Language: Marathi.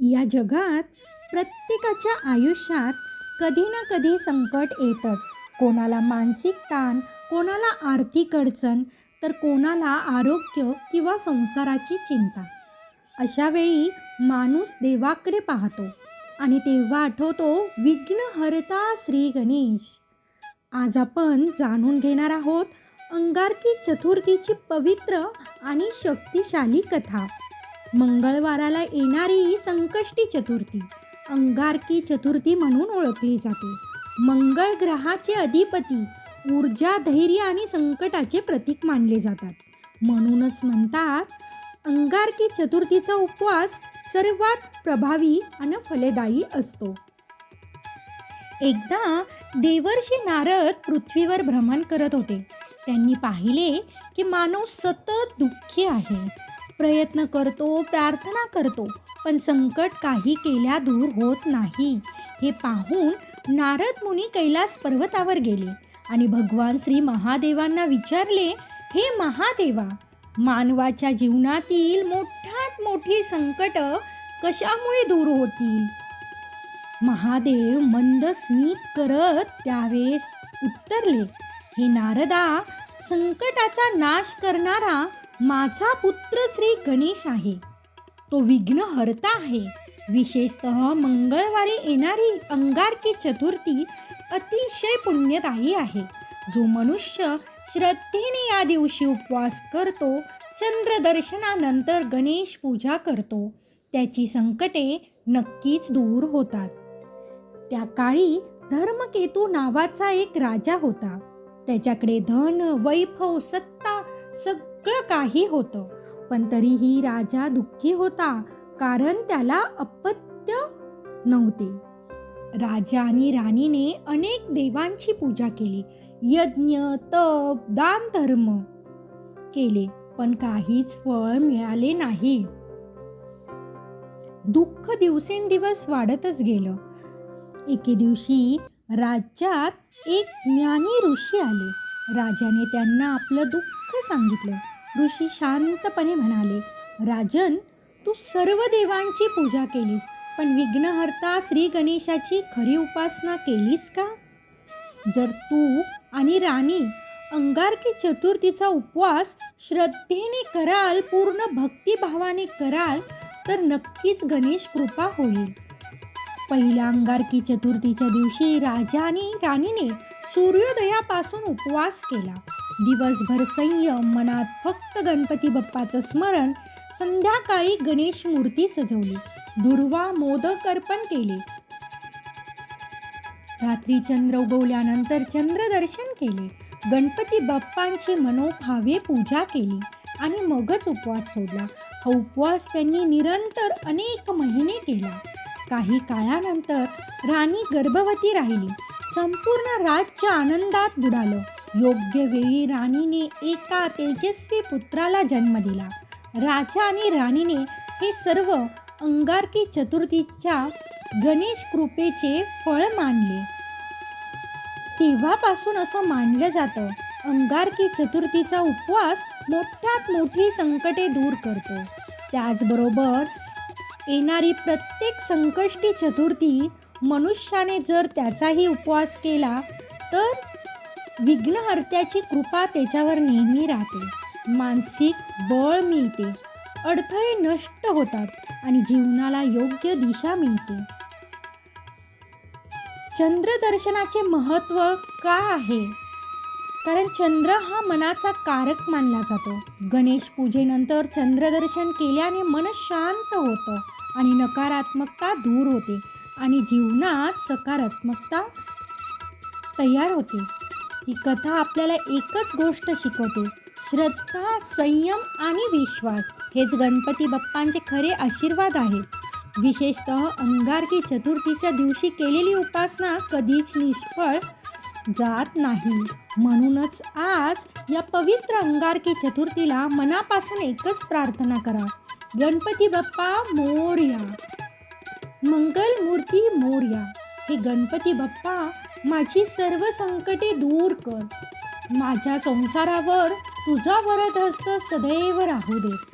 या जगात प्रत्येकाच्या आयुष्यात कधी ना कधी संकट येतच. कोणाला मानसिक ताण कोणाला आर्थिक अडचण तर कोणाला आरोग्य किंवा संसाराची चिंता. अशा वेळी माणूस देवाकडे पाहतो आणि तेव्हा आठवतो विघ्नहर्ता श्री गणेश. आज आपण जाणून घेणार आहोत अंगारकी चतुर्थीची पवित्र आणि शक्तिशाली कथा. मंगळवाराला येणारी संकष्टी चतुर्थी अंगारकी चतुर्थी म्हणून ओळखली जाते. मंगळ ग्रहाचे अधिपती ऊर्जा धैर्य आणि संकटाचे प्रतीक मानले जातात. म्हणूनच म्हणतात अंगारकी चतुर्थीचा उपवास सर्वात प्रभावी आणि फलदायी असतो. एकदा देवर्षी नारद पृथ्वीवर भ्रमण करत होते. त्यांनी पाहिले की मानव सतत दुःखी आहे. प्रयत्न करतो प्रार्थना करतो पण संकट काही केल्या दूर होत नाही. हे पाहून नारद मुनी कैलास पर्वतावर गेले आणि भगवान श्री महादेवांना विचारले हे महादेवा मानवाच्या जीवनातील मोठ्यात मोठी संकट कशामुळे दूर होतील? महादेव मंद स्मित करत त्यावेळेस उत्तरले हे नारदा संकटाचा नाश करणारा माझा पुत्र श्री गणेश आहे. तो विघ्न हरता आहे. विशेषतः मंगळवारी येणारी अंगारकी चतुर्थी अतिशय पुण्यदायी आहे. जो मनुष्य श्रद्धेने या दिवशी उपवास करतो चंद्रदर्शनानंतर गणेश पूजा करतो त्याची संकटे नक्कीच दूर होतात. त्या काळी धर्मकेतू नावाचा एक राजा होता. त्याच्याकडे धन वैभव सत्ता सग सगळं काही होतं. पण तरीही राजा दुःखी होता कारण त्याला अपत्य नव्हते. राजा आणि राणीने अनेक देवांची पूजा केली. यज्ञ तप दान धर्म केले पण काहीच फळ मिळाले नाही. दुःख दिवसेंदिवस वाढतच गेलं. एके दिवशी राज्यात एक ज्ञानी ऋषी आले. राजाने त्यांना आपलं दुःख सांगितलं. ऋषी शांतपणे म्हणाले राजन तू सर्व देवांची पूजा केलीस पण विघ्नहर्ता श्री गणेशाची खरी उपासना केलीस का? जर तू आणि राणी अंगारकी चतुर्थीचा उपवास श्रद्धेने कराल पूर्ण भक्तिभावाने कराल तर नक्कीच गणेश कृपा होईल. पहिल्या अंगारकी चतुर्थीच्या दिवशी राजा आणि राणीने सूर्योदयापासून उपवास केला. दिवसभर संयम मनात फक्त गणपती बाप्पाचं स्मरण संध्याकाळी गणेश मूर्ती सजवली दुर्वा मोदक अर्पण केले. रात्री चंद्र उगवल्यानंतर चंद्रदर्शन केले. गणपती बाप्पांची मनोभावे पूजा केली आणि मगच उपवास सोडला. हा उपवास त्यांनी निरंतर अनेक महिने केला. काही काळानंतर राणी गर्भवती राहिली. संपूर्ण राज्य आनंदात बुडालं. योग्य वेळी राणीने एका तेजस्वी पुत्राला जन्म दिला. राजा आणि राणीने हे सर्व अंगारकी चतुर्थीच्या गणेश कृपेचे फळ मानले. तेव्हापासून असं मानलं जातं अंगारकी चतुर्थीचा उपवास मोठ्यात मोठी संकटे दूर करतो. त्याचबरोबर येणारी प्रत्येक संकष्टी चतुर्थी मनुष्याने जर त्याचाही उपवास केला तर विघ्नहर्त्याची कृपा त्याच्यावर नेहमी राहते. मानसिक बळ मिळते. अडथळे नष्ट होतात आणि जीवनाला योग्य दिशा मिळते. चंद्रदर्शनाचे महत्त्व का आहे? कारण चंद्र हा मनाचा कारक मानला जातो. गणेश पूजेनंतर चंद्रदर्शन केल्याने मन शांत होतं आणि नकारात्मकता दूर होते आणि जीवनात सकारात्मकता तयार होते. ही कथा आपल्याला एकच गोष्ट शिकवते. श्रद्धा संयम आणि विश्वास. हेच गणपती बाप्पांचे खरे आशीर्वाद आहेत. विशेषतः अंगारकी चतुर्थीच्या दिवशी केलेली उपासना कधीच निष्फळ जात नाही. म्हणूनच आज या पवित्र अंगारकी चतुर्थीला मनापासून एकच प्रार्थना करा. गणपती बाप्पा मोर्या. मंगल मूर्ती मोर्या. हे गणपती बाप्पा माझी सर्व संकटे दूर कर. माझ्या संसारावर तुझा वरद हस्त सदैव राहू दे.